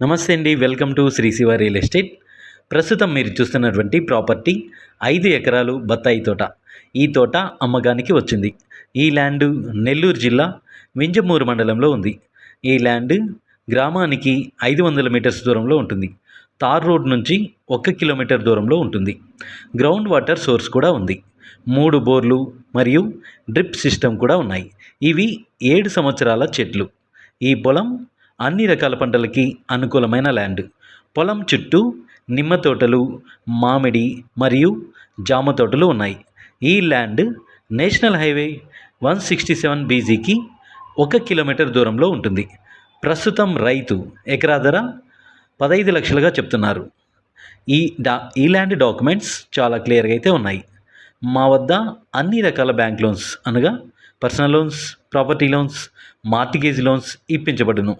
నమస్తే అండి welcome to Shri Shiva real estate. ప్రస్తుతం మీరు చూస్తున్నటువంటి ప్రాపర్టీ ఐదు ఎకరాలు బత్తాయి తోట. ఈ తోట అమ్మకానికి వచ్చింది. ఈ ల్యాండ్ నెల్లూరు జిల్లా వింజమూరు మండలంలో ఉంది. ఈ ల్యాండ్ గ్రామానికి ఐదు వందల మీటర్స్ దూరంలో ఉంటుంది. తార్ రోడ్ నుంచి ఒక కిలోమీటర్ దూరంలో ఉంటుంది. గ్రౌండ్ వాటర్ సోర్స్ కూడా ఉంది. మూడు బోర్లు మరియు డ్రిప్ సిస్టమ్ కూడా ఉన్నాయి. ఇవి ఏడు సంవత్సరాల చెట్లు. ఈ పొలం అన్ని రకాల పంటలకి అనుకూలమైన ల్యాండ్. పొలం చుట్టూ నిమ్మ తోటలు మామిడి మరియు జామ తోటలు ఉన్నాయి. ఈ land national highway one sixty seven బీజీకి ఒక కిలోమీటర్ దూరంలో ఉంటుంది. ప్రస్తుతం రైతు ఎకరా ధర పదహైదు లక్షలుగా చెప్తున్నారు. ఈ డా ఈ ల్యాండ్ డాక్యుమెంట్స్ చాలా క్లియర్గా అయితే ఉన్నాయి. మా వద్ద అన్ని రకాల బ్యాంక్ లోన్స్ అనగా personal loans property loans mortgage loans ఇప్పించబడును.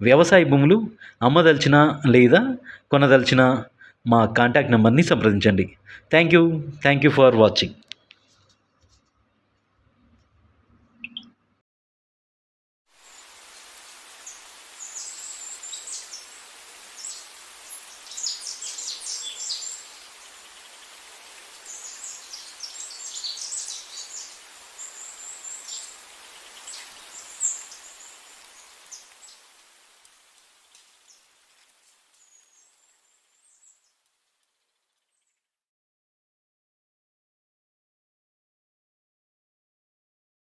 వ్యవసాయ భూములు అమ్మదలిచిన లేదా కొనదలిచిన మా కాంటాక్ట్ నెంబర్ని సంప్రదించండి. Thank you. Thank you for watching.